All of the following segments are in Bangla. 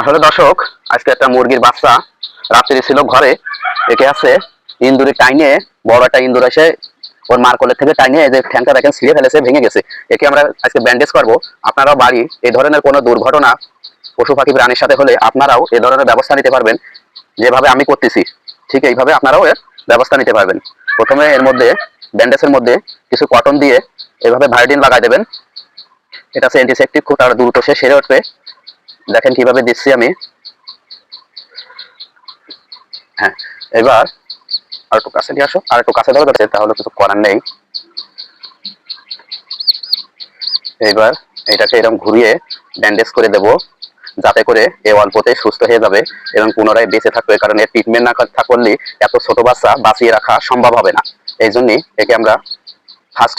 আসলে দর্শক, আজকে একটা মুরগির বাচ্চা রাত্রি ছিল ঘরে, একে আছে ইন্দুরি টাইনে, বড় একটা ইন্দুর এসে ওর মার কোলের থেকে টাইনে এই যে ঠ্যাংটা দেখেন ছিঁড়ে ফেলেছে, ভেঙে গেছে। একে আমরা আজকে ব্যান্ডেজ করব। আপনারাও বাড়ি এই ধরনের কোনো দুর্ঘটনা, পশু পাখি, প্রাণীর সাথে হলে আপনারাও এ ধরনের ব্যবস্থা নিতে পারবেন। যেভাবে আমি করতেছি, ঠিক এইভাবে আপনারাও এর ব্যবস্থা নিতে পারবেন। প্রথমে এর মধ্যে ব্যান্ডেজের মধ্যে কিছু কটন দিয়ে এভাবে ভায়োডিন লাগাই দেবেন। এটা হচ্ছে অ্যান্টিসেপটিক খুব তার দ্রুত সে সেরে উঠবে। দেখেন কীভাবে দিচ্ছি আমি। হ্যাঁ এবার আর একটু কাছে নিয়ে আসো আর একটু কাছে ধরো তাহলে কিছু করার নেই। এবার এটাকে এরকম ঘুরিয়ে ব্যান্ডেজ করে দেব, যাতে করে এ অল্পতে সুস্থ হয়ে যাবে এবং পুনরায় বেঁচে থাকবে, কারণ এর ট্রিটমেন্ট না করলে এত ছোট বাচ্চা বাঁচিয়ে রাখা সম্ভব হবে না। এই জন্যই একে আমরা ফার্স্ট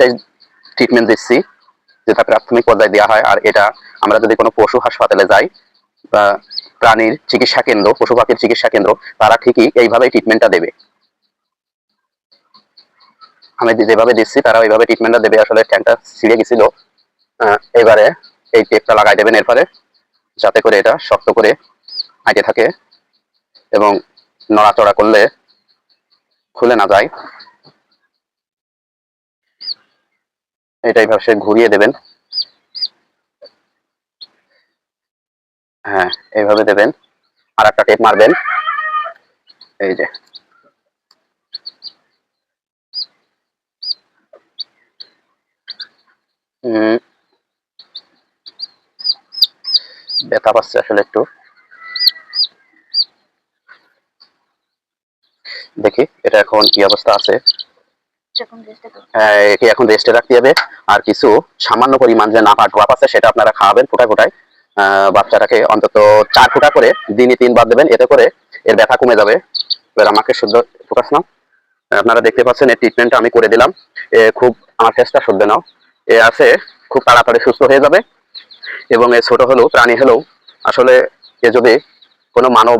ট্রিটমেন্ট দিচ্ছি। যেটা প্রাথমিক পর্যায়ে দেওয়া হয়, আর এটা আমরা যদি কোনো পশু হাসপাতালে যাই, বা প্রাণীর চিকিৎসা কেন্দ্র, পশু পাখির চিকিৎসা কেন্দ্র, তারা ঠিকই এইভাবে ট্রিটমেন্টটা দেবে। আমি যেভাবে দিচ্ছি তারা ওইভাবে ট্রিটমেন্টটা দেবে। আসলে ট্যাঙ্কটা ছিঁড়ে গেছিল। এবারে এই টেপটা লাগাই দেবেন এরপরে যাতে করে এটা শক্ত করে আইতে থাকে এবং নড়াচড়া করলে খুলে না যায়। এটা এইভাবে সে ঘুরিয়ে দেবেন। হ্যাঁ এইভাবে দেবেন। আর একটা টেপ মারবেন। এই যে। ব্যথা পাচ্ছে আসলে একটু। দেখি, এটা এখন কি অবস্থা আছে? করো হ্যাঁ, এখন রেস্টে রাখতে হবে। আর কিছু সামান্য পরিমাণ যে নাপা ড্রপ আছে সেটা আপনারা খাওয়াবেন ফোটায় বাচ্চাটাকে অন্তত চার ফুটা করে দিনে তিনবার দেবেন এতে করে এর ব্যথা কমে যাবে। এবার আমাকে শুদ্ধ ফোকাস নাও। আপনারা দেখতে পাচ্ছেন এই ট্রিটমেন্টটা আমি করে দিলাম। এ খুব আমার ফেসটা শুদ্ধ নাও। এ আছে খুব তাড়াতাড়ি সুস্থ হয়ে যাবে। এবং এ ছোট হলেও প্রাণী হলেও আসলে এ যদি কোনো মানব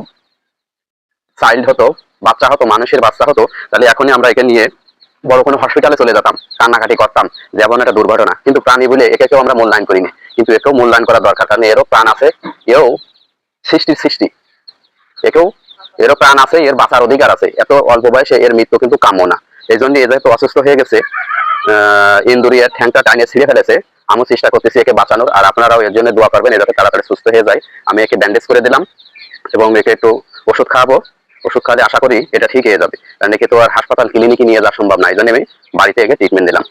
চাইল্ড হতো বাচ্চা হতো মানুষের বাচ্চা হতো তাহলে এখনই আমরা একে নিয়ে বড় কোনো হসপিটালে চলে যেতাম, কান্নাকাটি করতাম, যেমন একটা দুর্ঘটনা। কিন্তু প্রাণী বলে একে কেউ আমরা মূল্যায়ন করিনি কিন্তু একেও মূল্যায়ন করা দরকার, কারণ এরও প্রাণ আছে, এও সৃষ্টি সৃষ্টি। একেও, এরও প্রাণ আছে, এর বাঁচার অধিকার আছে। এত অল্প বয়সে এর মৃত্যু কিন্তু কাম্য না। এই জন্য এ যেহেতু অসুস্থ হয়ে গেছে। আহ ইন্দুরি এর ঠ্যাংটা টাইনে ছিঁড়ে ফেলেছে। আমি চেষ্টা করতেছি একে বাঁচানোর, আর আপনারাও এর জন্য দোয়া করবেন, এ যাতে তাড়াতাড়ি সুস্থ হয়ে যায়। আমি একে ব্যান্ডেজ করে দিলাম এবং একে একটু ওষুধ খাওয়াবো। ওষুধ খাওয়ালে আশা করি এটা ঠিক হয়ে যাবে। কারণ একে তো আর হাসপাতাল ক্লিনিকে নিয়ে যাওয়া সম্ভব না, এই জন্য আমি বাড়িতে একে ট্রিটমেন্ট দিলাম।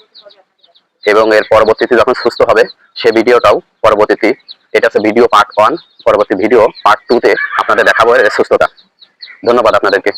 এবং এর পরবর্তীতে যখন সুস্থ হবে, সে ভিডিওটাও পরবর্তীতে, এটা হচ্ছে ভিডিও পার্ট ওয়ান পরবর্তী ভিডিও পার্ট টুতে আপনাদের দেখাবো এর সুস্থতা। ধন্যবাদ আপনাদেরকে।